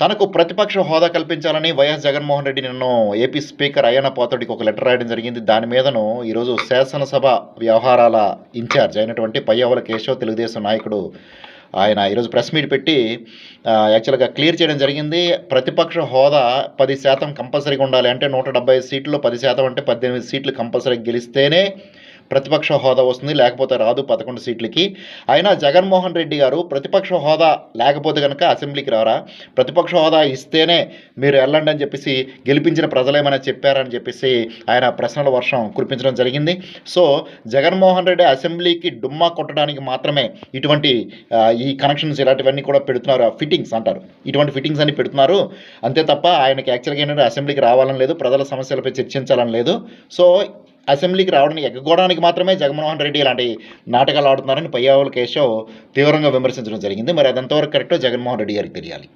తనకు ప్రతిపక్ష హోదా కల్పించాలని వైఎస్ జగన్మోహన్ రెడ్డి నిన్న ఏపీ స్పీకర్ అయ్యన్న పోతడికి ఒక లెటర్ రాయడం జరిగింది. దాని మీదను ఈరోజు శాసనసభ వ్యవహారాల ఇన్ఛార్జ్ అయినటువంటి పయ్యావుల కేశవ్ తెలుగుదేశం నాయకుడు ఆయన ఈరోజు ప్రెస్ మీట్ పెట్టి యాక్చువల్గా క్లియర్ చేయడం జరిగింది. ప్రతిపక్ష హోదా పది శాతం కంపల్సరీగా ఉండాలి అంటే నూట డెబ్బై సీట్లు పది శాతం అంటే పద్దెనిమిది సీట్లు కంపల్సరీ గెలిస్తేనే ప్రతిపక్ష హోదా వస్తుంది లేకపోతే రాదు పదకొండు సీట్లకి. అయినా జగన్మోహన్ రెడ్డి గారు ప్రతిపక్ష హోదా లేకపోతే కనుక అసెంబ్లీకి రారా? ప్రతిపక్ష హోదా ఇస్తేనే మీరు వెళ్ళండి అని చెప్పేసి గెలిపించిన ప్రజలేమైనా చెప్పారని చెప్పేసి ఆయన ప్రశ్నల వర్షం కురిపించడం జరిగింది. సో జగన్మోహన్ రెడ్డి అసెంబ్లీకి డుమ్మా కొట్టడానికి మాత్రమే ఇటువంటి ఈ కనెక్షన్స్ ఇలాంటివన్నీ కూడా పెడుతున్నారు. ఫిట్టింగ్స్ అంటారు. ఇటువంటి ఫిట్టింగ్స్ అని పెడుతున్నారు. అంతే తప్ప ఆయనకి యాక్చువల్గా ఏంటంటే అసెంబ్లీకి రావాలని లేదు ప్రజల సమస్యలపై చర్చించాలని లేదు. సో అసెంబ్లీకి రావడానికి ఎగ్గొడానికి మాత్రమే జగన్మోహన్ రెడ్డి ఇలాంటి నాటకాలు ఆడుతున్నారని పయ్యావుల కేశవ్ తీవ్రంగా విమర్శించడం జరిగింది. మరి అదంతవరకు కరెక్టో జగన్మోహన్ రెడ్డి గారికి తెలియాలి.